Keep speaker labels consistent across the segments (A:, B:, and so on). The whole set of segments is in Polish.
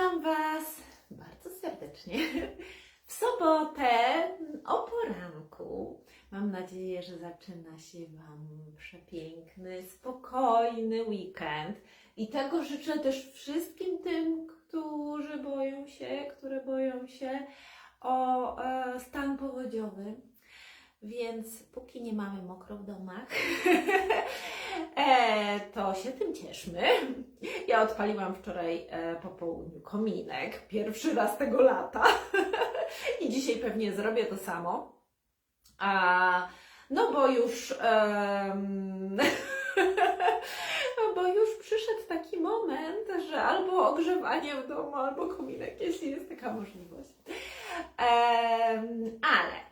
A: Witam Was bardzo serdecznie. W sobotę o poranku. Mam nadzieję, że zaczyna się Wam przepiękny, spokojny weekend. I tego życzę też wszystkim tym, którzy boją się, które boją się o e, stan powodziowy. Więc póki nie mamy mokro w domach, e, to się tym cieszmy. Ja odpaliłam wczoraj e, po południu kominek, pierwszy raz tego lata. I dzisiaj pewnie zrobię to samo. A, no bo już. bo już przyszedł taki moment, że albo ogrzewanie w domu, albo kominek, jeśli jest taka możliwość. Ale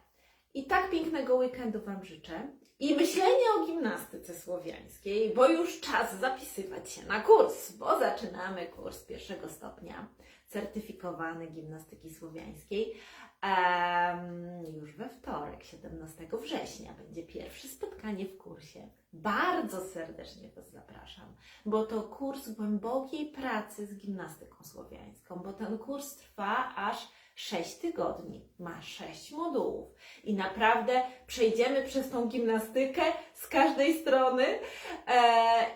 A: i tak pięknego weekendu Wam życzę. I myślenie o gimnastyce słowiańskiej, bo już czas zapisywać się na kurs, bo zaczynamy kurs pierwszego stopnia certyfikowany gimnastyki słowiańskiej. Em, już we wtorek, 17 września, będzie pierwsze spotkanie w kursie. Bardzo serdecznie Was zapraszam, bo to kurs głębokiej pracy z gimnastyką słowiańską, bo ten kurs trwa aż 6 tygodni, ma 6 modułów. I naprawdę przejdziemy przez tą gimnastykę z każdej strony e,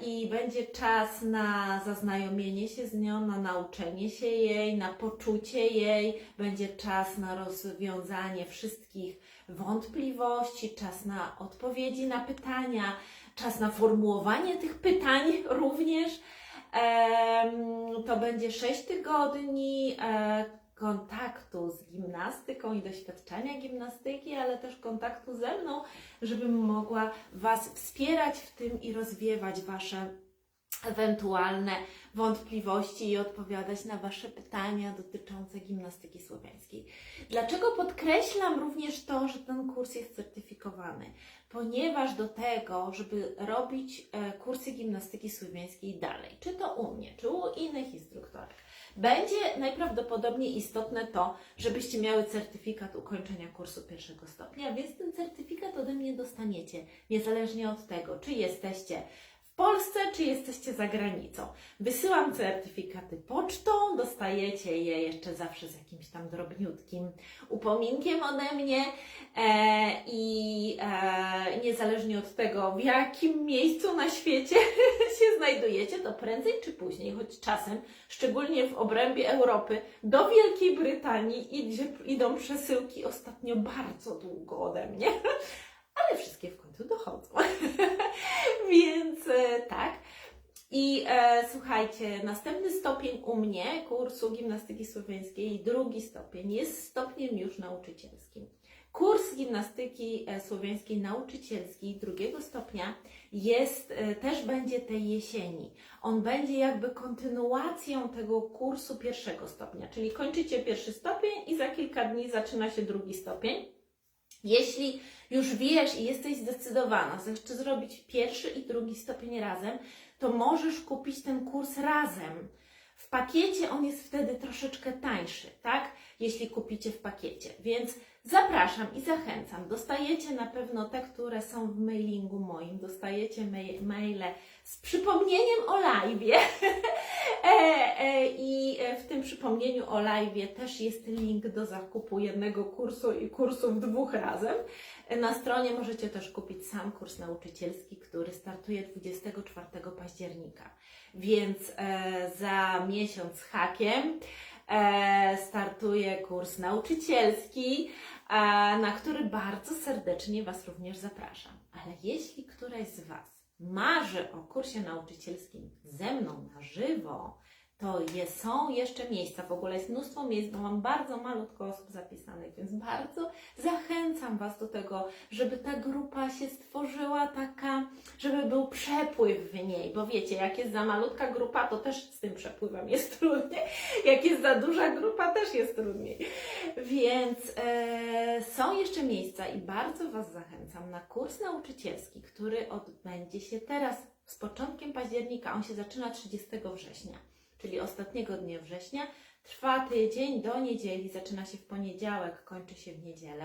A: i będzie czas na zaznajomienie się z nią, na nauczenie się jej, na poczucie jej, będzie czas na rozwiązanie wszystkich wątpliwości, czas na odpowiedzi na pytania, czas na formułowanie tych pytań również. To będzie 6 tygodni e, kontaktu z gimnastyką i doświadczenia gimnastyki, ale też kontaktu ze mną, żebym mogła Was wspierać w tym i rozwiewać Wasze ewentualne wątpliwości i odpowiadać na Wasze pytania dotyczące gimnastyki słowiańskiej. Dlaczego podkreślam również to, że ten kurs jest certyfikowany? Ponieważ do tego, żeby robić e, kursy gimnastyki słowiańskiej dalej, czy to u mnie, czy u innych instruktorek, będzie najprawdopodobniej istotne to, żebyście miały certyfikat ukończenia kursu pierwszego stopnia, więc ten certyfikat ode mnie dostaniecie, niezależnie od tego, czy jesteście w Polsce, czy jesteście za granicą. Wysyłam certyfikaty pocztą, dostajecie je jeszcze zawsze z jakimś tam drobniutkim upominkiem ode mnie e, i e, niezależnie od tego, w jakim miejscu na świecie się znajdujecie, to prędzej czy później, choć czasem, szczególnie w obrębie Europy, do Wielkiej Brytanii idzie, idą przesyłki ostatnio bardzo długo ode mnie, ale wszystkie w końcu dochodzą. Więc e, tak. I e, słuchajcie, następny stopień u mnie kursu gimnastyki słowiańskiej, drugi stopień, jest stopniem już nauczycielskim. Kurs gimnastyki e, słowiańskiej nauczycielskiej drugiego stopnia jest, e, też będzie tej jesieni. On będzie jakby kontynuacją tego kursu pierwszego stopnia, czyli kończycie pierwszy stopień i za kilka dni zaczyna się drugi stopień. Jeśli już wiesz i jesteś zdecydowana, chcesz zrobić pierwszy i drugi stopień razem, to możesz kupić ten kurs razem. W pakiecie on jest wtedy troszeczkę tańszy, tak? Jeśli kupicie w pakiecie. Więc zapraszam i zachęcam. Dostajecie na pewno te, które są w mailingu moim. Dostajecie mail, maile z przypomnieniem o live'ie. e, I w tym przypomnieniu o live'ie też jest link do zakupu jednego kursu i kursów dwóch razem. Na stronie możecie też kupić sam kurs nauczycielski, który startuje 24 października. Więc e, za miesiąc hakiem e, startuje kurs nauczycielski, na który bardzo serdecznie Was również zapraszam. Ale jeśli któraś z Was marzy o kursie nauczycielskim ze mną na żywo, to je, są jeszcze miejsca, w ogóle jest mnóstwo miejsc, bo mam bardzo malutko osób zapisanych, więc bardzo zachęcam Was do tego, żeby ta grupa się stworzyła taka, żeby był przepływ w niej, bo wiecie, jak jest za malutka grupa, to też z tym przepływem jest trudniej, jak jest za duża grupa, też jest trudniej. Więc e, są jeszcze miejsca i bardzo Was zachęcam na kurs nauczycielski, który odbędzie się teraz z początkiem października, on się zaczyna 30 września czyli ostatniego dnia września. Trwa tydzień do niedzieli, zaczyna się w poniedziałek, kończy się w niedzielę.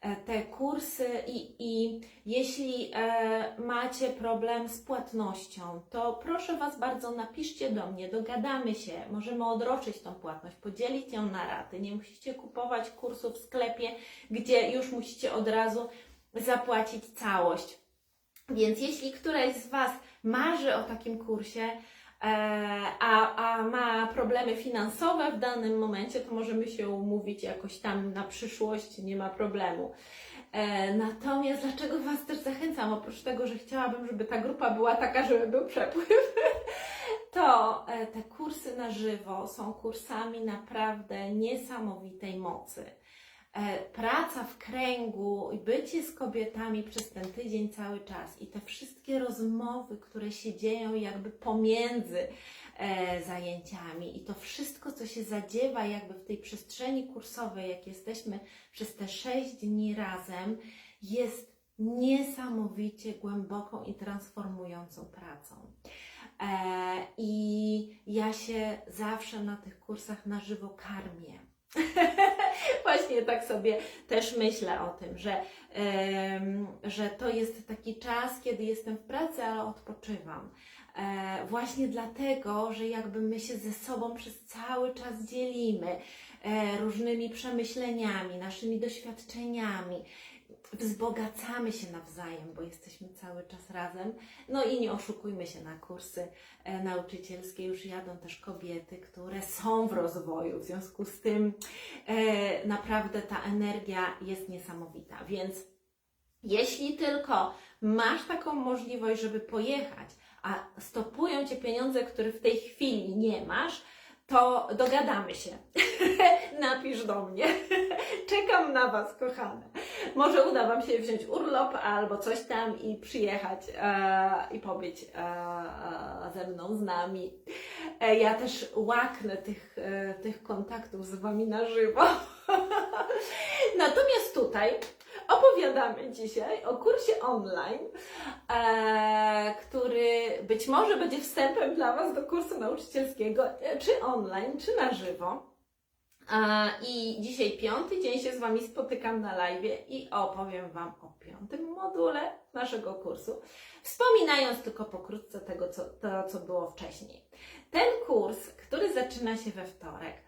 A: e, te kursy i, i jeśli e, macie problem z płatnością, to proszę Was bardzo, napiszcie do mnie, dogadamy się, możemy odroczyć tą płatność, podzielić ją na raty. Nie musicie kupować kursu w sklepie, gdzie już musicie od razu zapłacić całość. Więc jeśli któraś z Was marzy o takim kursie, a, a ma problemy finansowe w danym momencie, to możemy się umówić jakoś tam na przyszłość, nie ma problemu. E, Natomiast dlaczego Was też zachęcam? Oprócz tego, że chciałabym, żeby ta grupa była taka, żeby był przepływ, to e, te kursy na żywo są kursami naprawdę niesamowitej mocy. E, Praca w kręgu i bycie z kobietami przez ten tydzień cały czas i te wszystkie rozmowy, które się dzieją jakby pomiędzy e, zajęciami i to wszystko, co się zadziewa jakby w tej przestrzeni kursowej, jak jesteśmy przez te sześć dni razem, jest niesamowicie głęboką i transformującą pracą. E, I ja się zawsze na tych kursach na żywo karmię. Właśnie tak sobie też myślę o tym, że, że to jest taki czas, kiedy jestem w pracy, ale odpoczywam. E, właśnie dlatego, że jakby my się ze sobą przez cały czas dzielimy e, różnymi przemyśleniami, naszymi doświadczeniami, wzbogacamy się nawzajem, bo jesteśmy cały czas razem. No i nie oszukujmy się na kursy e, nauczycielskie, już jadą też kobiety, które są w rozwoju, w związku z tym e, naprawdę ta energia jest niesamowita. Więc jeśli tylko masz taką możliwość, żeby pojechać, a stopują cię pieniądze, które w tej chwili nie masz, to dogadamy się. Napisz do mnie. Czekam na Was, kochane. Może uda Wam się wziąć urlop albo coś tam i przyjechać e, i pobyć e, e, ze mną, z nami. E, ja też łaknę tych, e, tych kontaktów z Wami na żywo. Natomiast tutaj opowiadamy dzisiaj o kursie online, e, który być może będzie wstępem dla Was do kursu nauczycielskiego, e, czy online, czy na żywo. I dzisiaj piąty dzień się z Wami spotykam na live i opowiem Wam o piątym module naszego kursu, wspominając tylko pokrótce tego, co, to, co było wcześniej. Ten kurs, który zaczyna się we wtorek,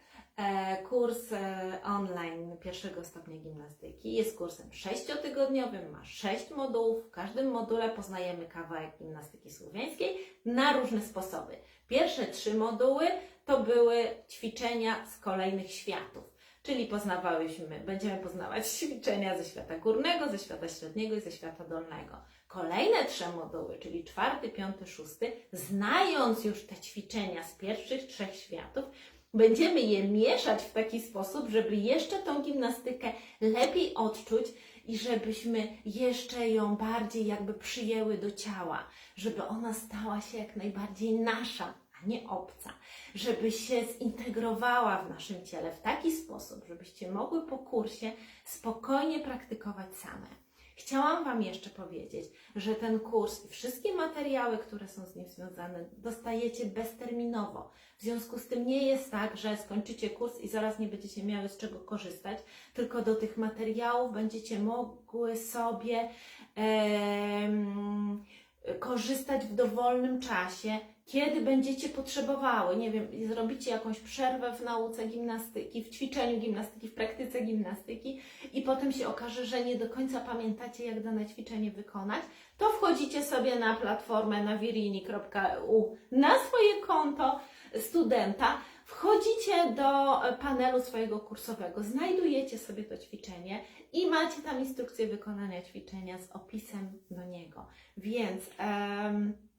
A: Kurs e, online pierwszego stopnia gimnastyki jest kursem sześciotygodniowym, ma sześć modułów. W każdym module poznajemy kawałek gimnastyki słowiańskiej na różne sposoby. Pierwsze trzy moduły to były ćwiczenia z kolejnych światów, czyli poznawałyśmy, będziemy poznawać ćwiczenia ze świata górnego, ze świata średniego i ze świata dolnego. Kolejne trzy moduły, czyli czwarty, piąty, szósty, znając już te ćwiczenia z pierwszych trzech światów, Będziemy je mieszać w taki sposób, żeby jeszcze tą gimnastykę lepiej odczuć i żebyśmy jeszcze ją bardziej jakby przyjęły do ciała, żeby ona stała się jak najbardziej nasza, a nie obca, żeby się zintegrowała w naszym ciele w taki sposób, żebyście mogły po kursie spokojnie praktykować same. Chciałam Wam jeszcze powiedzieć, że ten kurs i wszystkie materiały, które są z nim związane, dostajecie bezterminowo. W związku z tym nie jest tak, że skończycie kurs i zaraz nie będziecie miały z czego korzystać, tylko do tych materiałów będziecie mogły sobie korzystać w dowolnym czasie, kiedy będziecie potrzebowały. Nie wiem, zrobicie jakąś przerwę w nauce gimnastyki, w ćwiczeniu gimnastyki, w praktyce gimnastyki i potem się okaże, że nie do końca pamiętacie, jak dane ćwiczenie wykonać, to wchodzicie sobie na platformę na wirini.eu na swoje konto studenta, wchodzicie do panelu swojego kursowego, znajdujecie sobie to ćwiczenie i macie tam instrukcję wykonania ćwiczenia z opisem do niego. Więc mm,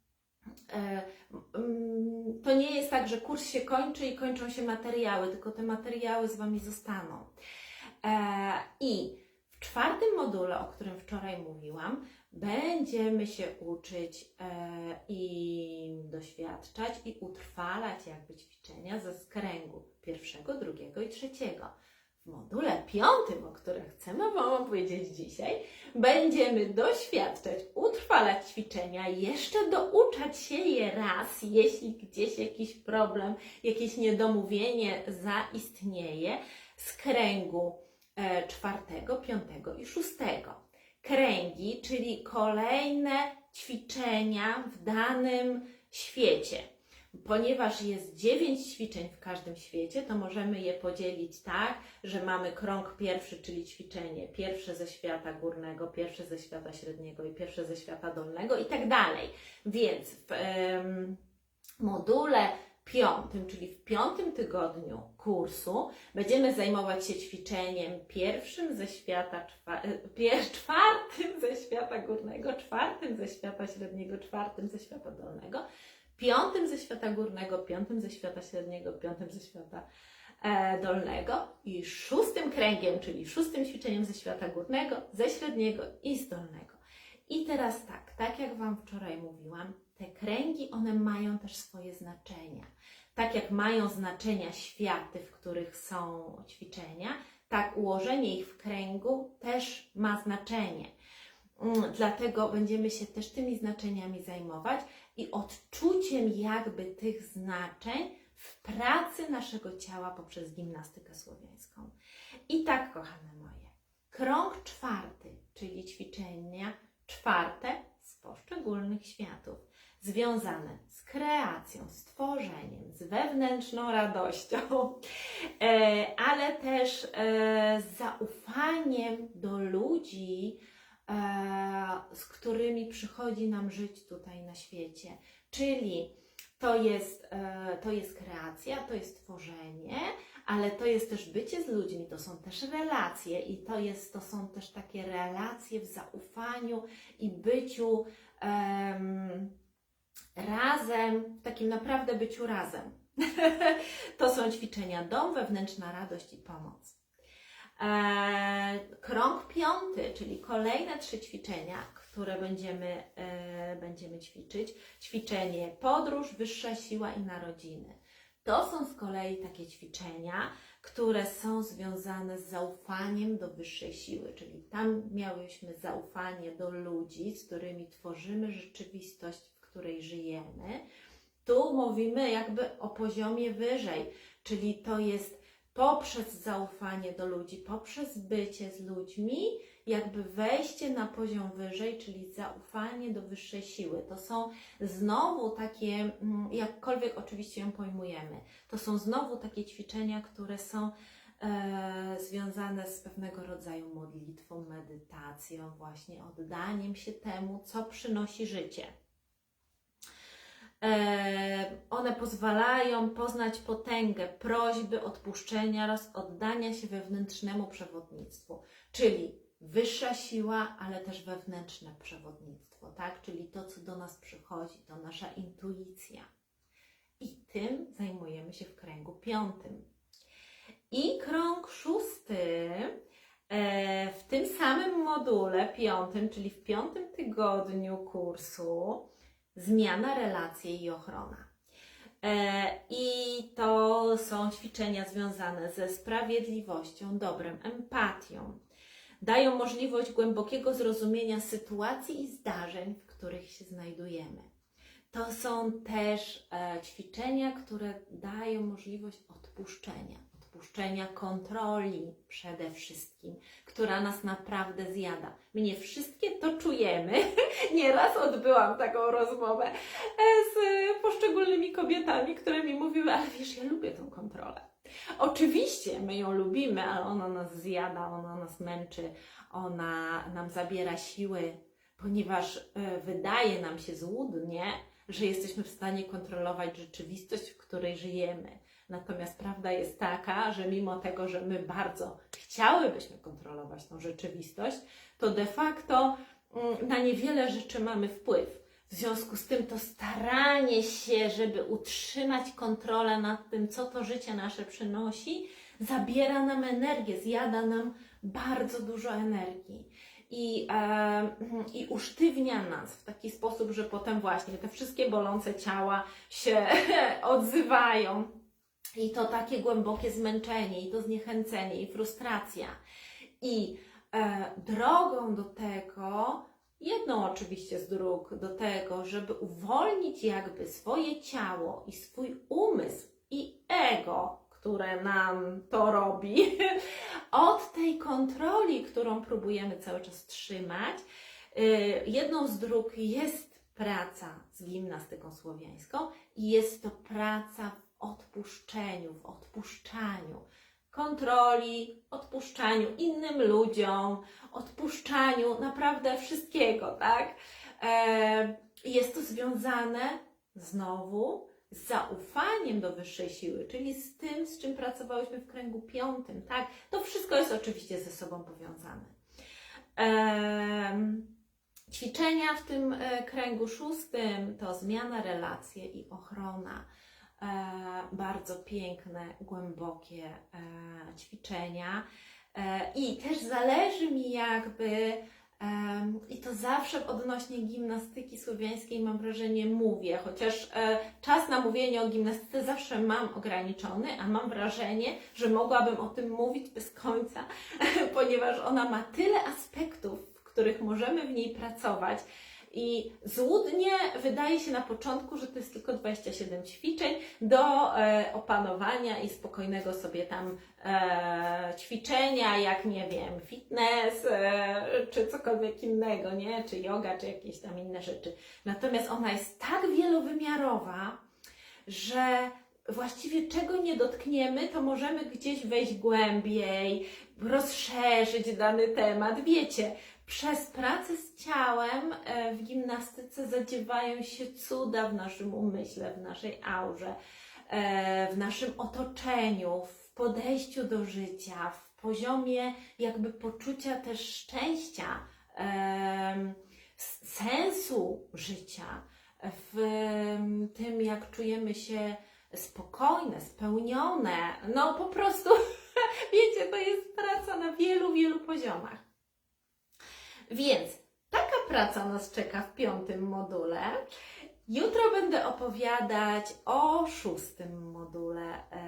A: to nie jest tak, że kurs się kończy i kończą się materiały, tylko te materiały z Wami zostaną. E, I w czwartym module, o którym wczoraj mówiłam, będziemy się uczyć e, i doświadczać i utrwalać jakby ćwiczenia ze skręgu pierwszego, drugiego i trzeciego. W module piątym, o którym chcemy Wam opowiedzieć dzisiaj, będziemy doświadczać, utrwalać ćwiczenia, jeszcze douczać się je raz, jeśli gdzieś jakiś problem, jakieś niedomówienie zaistnieje z kręgu e, czwartego, piątego i szóstego. Kręgi, czyli kolejne ćwiczenia w danym świecie. Ponieważ jest dziewięć ćwiczeń w każdym świecie, to możemy je podzielić tak, że mamy krąg pierwszy, czyli ćwiczenie pierwsze ze świata górnego, pierwsze ze świata średniego i pierwsze ze świata dolnego i tak dalej. Więc w module piątym, czyli w piątym tygodniu kursu, będziemy zajmować się ćwiczeniem pierwszym ze świata, e, czwartym ze świata górnego, czwartym ze świata średniego, czwartym ze świata dolnego, piątym ze świata górnego, piątym ze świata średniego, piątym ze świata e, dolnego i szóstym kręgiem, czyli szóstym ćwiczeniem ze świata górnego, ze średniego i z dolnego. I teraz tak, tak jak Wam wczoraj mówiłam, te kręgi, one mają też swoje znaczenia. Tak jak mają znaczenia światy, w których są ćwiczenia, tak ułożenie ich w kręgu też ma znaczenie. Mm, Dlatego będziemy się też tymi znaczeniami zajmować i odczuciem jakby tych znaczeń w pracy naszego ciała poprzez gimnastykę słowiańską. I tak, kochane moje, krąg czwarty, czyli ćwiczenia czwarte z poszczególnych światów, związane z kreacją, z tworzeniem, z wewnętrzną radością, e, ale też e, z zaufaniem do ludzi, z którymi przychodzi nam żyć tutaj na świecie. Czyli to jest, e, to jest kreacja, to jest tworzenie, ale to jest też bycie z ludźmi, to są też relacje i to, jest, to są też takie relacje w zaufaniu i byciu em, razem, takim naprawdę byciu razem. to są ćwiczenia dom, wewnętrzna radość i pomoc. Eee, krąg piąty, czyli kolejne trzy ćwiczenia, które będziemy, e, będziemy ćwiczyć. Ćwiczenie podróż, wyższa siła i narodziny. To są z kolei takie ćwiczenia, które są związane z zaufaniem do wyższej siły, czyli tam miałyśmy zaufanie do ludzi, z którymi tworzymy rzeczywistość, w której żyjemy. Tu mówimy jakby o poziomie wyżej, czyli to jest poprzez zaufanie do ludzi, poprzez bycie z ludźmi, jakby wejście na poziom wyżej, czyli zaufanie do wyższej siły. To są znowu takie, mm, jakkolwiek oczywiście ją pojmujemy, to są znowu takie ćwiczenia, które są e, związane z pewnego rodzaju modlitwą, medytacją, właśnie oddaniem się temu, co przynosi życie. One pozwalają poznać potęgę prośby, odpuszczenia oraz oddania się wewnętrznemu przewodnictwu, czyli wyższa siła, ale też wewnętrzne przewodnictwo, tak? Czyli to, co do nas przychodzi, to nasza intuicja. I tym zajmujemy się w kręgu piątym. I krąg szósty e, w tym samym module piątym, czyli w piątym tygodniu kursu, zmiana, relacje i ochrona. E, I to są ćwiczenia związane ze sprawiedliwością, dobrem, empatią. Dają możliwość głębokiego zrozumienia sytuacji i zdarzeń, w których się znajdujemy. To są też e, ćwiczenia, które dają możliwość odpuszczenia, odpuszczenia kontroli przede wszystkim, która nas naprawdę zjada. My nie wszystkie to czujemy. Nieraz odbyłam taką rozmowę e, z poszczególnymi kobietami, które mi mówiły, ale wiesz, ja lubię tą kontrolę. Oczywiście my ją lubimy, ale ona nas zjada, ona nas męczy, ona nam zabiera siły, ponieważ e, wydaje nam się złudnie, że jesteśmy w stanie kontrolować rzeczywistość, w której żyjemy. Natomiast prawda jest taka, że mimo tego, że my bardzo chciałybyśmy kontrolować tą rzeczywistość, to de facto mm, na niewiele rzeczy mamy wpływ. W związku z tym to staranie się, żeby utrzymać kontrolę nad tym, co to życie nasze przynosi, zabiera nam energię, zjada nam bardzo dużo energii. I, e, I usztywnia nas w taki sposób, że potem właśnie te wszystkie bolące ciała się odzywają. I to takie głębokie zmęczenie, i to zniechęcenie, i frustracja. I e, drogą do tego, jedną oczywiście z dróg do tego, żeby uwolnić jakby swoje ciało i swój umysł i ego, które nam to robi, od tej kontroli, którą próbujemy cały czas trzymać. Y, Jedną z dróg jest praca z gimnastyką słowiańską i jest to praca odpuszczeniu, w odpuszczaniu kontroli, odpuszczaniu innym ludziom, odpuszczaniu naprawdę wszystkiego, tak? E, Jest to związane znowu z zaufaniem do wyższej siły, czyli z tym, z czym pracowałyśmy w kręgu piątym, tak? To wszystko jest oczywiście ze sobą powiązane. Ćwiczenia w tym e, kręgu szóstym to zmiana relacji i ochrona. E, bardzo piękne, głębokie e, ćwiczenia. E, I też zależy mi jakby, i to zawsze odnośnie gimnastyki słowiańskiej mam wrażenie mówię, chociaż czas na mówienie o gimnastyce zawsze mam ograniczony, a mam wrażenie, że mogłabym o tym mówić bez końca, ponieważ ona ma tyle aspektów, w których możemy w niej pracować. I złudnie wydaje się na początku, że to jest tylko 27 ćwiczeń do e, opanowania i spokojnego sobie tam e, ćwiczenia, jak nie wiem, fitness e, czy cokolwiek innego, nie? Czy yoga, czy jakieś tam inne rzeczy. Natomiast ona jest tak wielowymiarowa, że właściwie czego nie dotkniemy, to możemy gdzieś wejść głębiej, rozszerzyć dany temat. Wiecie, przez pracę z ciałem e, w gimnastyce zadziewają się cuda w naszym umyśle, w naszej aurze, e, w naszym otoczeniu, w podejściu do życia, w poziomie jakby poczucia też szczęścia, s- sensu życia, w tym jak czujemy się spokojne, spełnione. No po prostu, wiecie, to jest praca na wielu, wielu poziomach. Więc taka praca nas czeka w piątym module. Jutro będę opowiadać o szóstym module e,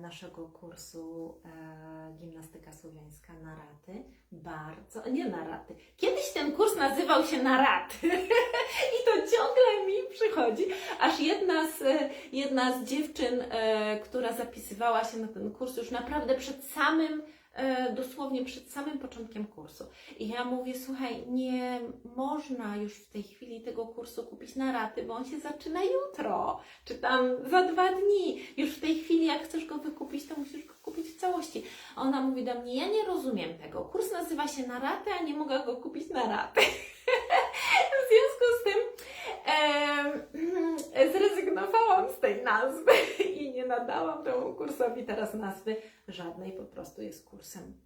A: naszego kursu e, Gimnastyka Słowiańska na raty. Bardzo, nie na raty. Kiedyś ten kurs nazywał się na raty i to ciągle mi przychodzi, aż jedna z, e, jedna z dziewczyn, która zapisywała się na ten kurs już naprawdę przed samym dosłownie przed samym początkiem kursu. I ja mówię, słuchaj, nie można już w tej chwili tego kursu kupić na raty, bo on się zaczyna jutro, czy tam za dwa dni. Już w tej chwili, jak chcesz go wykupić, to musisz go kupić w całości. A ona mówi do mnie, ja nie rozumiem tego. Kurs nazywa się na raty, a nie mogę go kupić na raty. w związku z tym em, zrezygnowałam z tej nazwy i nie nadałam temu kursowi teraz nazwy żadnej, po prostu jest kursem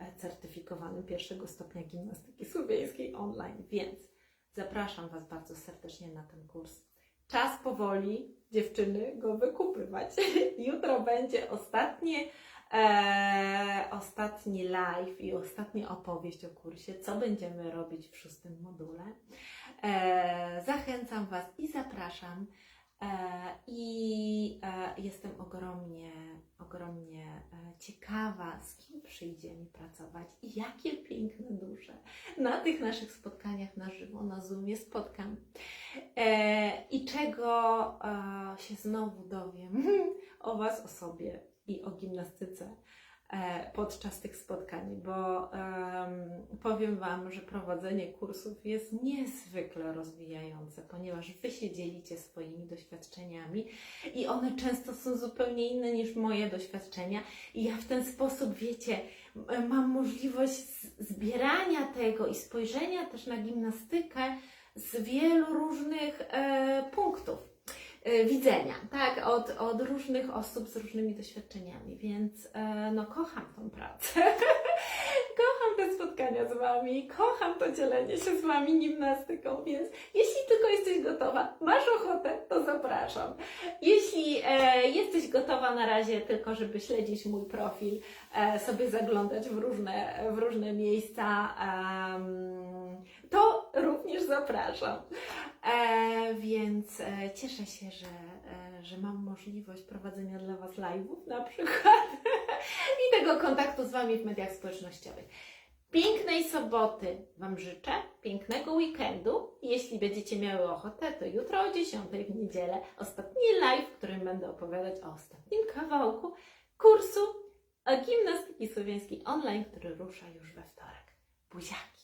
A: e, certyfikowanym pierwszego stopnia gimnastyki słowiańskiej online, więc zapraszam Was bardzo serdecznie na ten kurs. Czas powoli, dziewczyny, go wykupywać. Jutro będzie ostatnie, e, ostatni live i ostatnia opowieść o kursie, co będziemy robić w szóstym module. E, zachęcam Was i zapraszam. E, I e, jestem ogromnie, ogromnie e, ciekawa, z kim przyjdzie mi pracować i jakie piękne dusze na tych naszych spotkaniach na żywo, na Zoomie spotkam. I czego się znowu dowiem o Was, o sobie i o gimnastyce podczas tych spotkań, bo em, powiem Wam, że prowadzenie kursów jest niezwykle rozwijające, ponieważ Wy się dzielicie swoimi doświadczeniami i one często są zupełnie inne niż moje doświadczenia i ja w ten sposób, wiecie, mam możliwość zbierania tego i spojrzenia też na gimnastykę z wielu różnych e, punktów. e, widzenia, tak, od, od różnych osób z różnymi doświadczeniami, więc e, no kocham tą pracę. kocham te spotkania z Wami, kocham to dzielenie się z Wami gimnastyką, więc jeśli tylko jesteś gotowa, masz ochotę, to zapraszam. Jeśli e, jesteś gotowa na razie tylko, żeby śledzić mój profil, e, sobie zaglądać w różne, w różne miejsca, to również zapraszam. E, więc e, cieszę się, że, e, że mam możliwość prowadzenia dla Was live'ów na przykład i tego kontaktu z Wami w mediach społecznościowych. Pięknej soboty Wam życzę, pięknego weekendu. Jeśli będziecie miały ochotę, to jutro o 10 w niedzielę ostatni live, w którym będę opowiadać o ostatnim kawałku kursu o gimnastyki słowiańskiej online, który rusza już we wtorek. Buziaki!